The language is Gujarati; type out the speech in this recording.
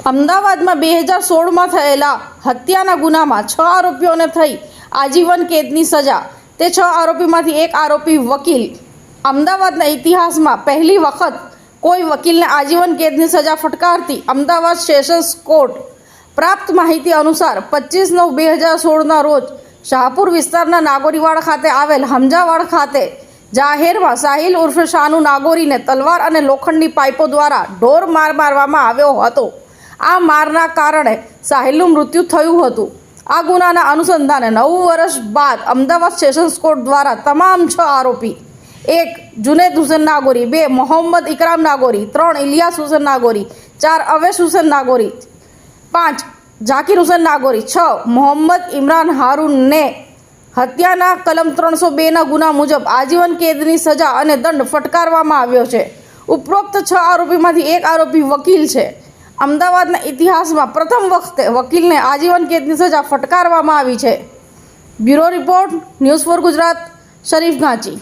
અમદાવાદમાં બે હજાર સોળમાં થયેલા હત્યાના ગુનામાં છ આરોપીઓને થઈ આજીવન કેદની સજા. તે છ આરોપીમાંથી એક આરોપી વકીલ. અમદાવાદના ઇતિહાસમાં પહેલી વખત કોઈ વકીલને આજીવન કેદની સજા ફટકારતી અમદાવાદ સેશન્સ કોર્ટ. પ્રાપ્ત માહિતી અનુસાર પચીસ નવ બે હજાર સોળના રોજ શાહપુર વિસ્તારના નાગોરીવાડ ખાતે આવેલ હમજાવાડ ખાતે જાહેરમાં સાહિલ ઉર્ફે શાહનું નાગોરીને તલવાર અને લોખંડની પાઇપો દ્વારા ઢોર માર મારવામાં આવ્યો હતો. આ મારના કારણે સાહિલનું મૃત્યુ થયું હતું. આ ગુનાના અનુસંધાને નવ વર્ષ બાદ અમદાવાદ સેશન્સ કોર્ટ દ્વારા તમામ છ આરોપી, એક જુનેદ હુસેન નાગોરી, બે મોહમ્મદ ઇકરામ નાગોરી, ત્રણ ઇલિયાસ હુસેન નાગોરી, ચાર અવેશ હુસેન નાગોરી, પાંચ ઝાકીર હુસેન નાગોરી, છ મોહમ્મદ ઇમરાન હારૂનને હત્યાના કલમ ત્રણસો બેના ગુના મુજબ આજીવન કેદની સજા અને દંડ ફટકારવામાં આવ્યો છે. ઉપરોક્ત છ આરોપીમાંથી એક આરોપી વકીલ છે. અમદાવાદના ઇતિહાસમાં પ્રથમ વખતે વકીલને આજીવન કેદની સજા ફટકારવામાં આવી છે. Bureau report, news for Gujarat, Sharif Ganchi.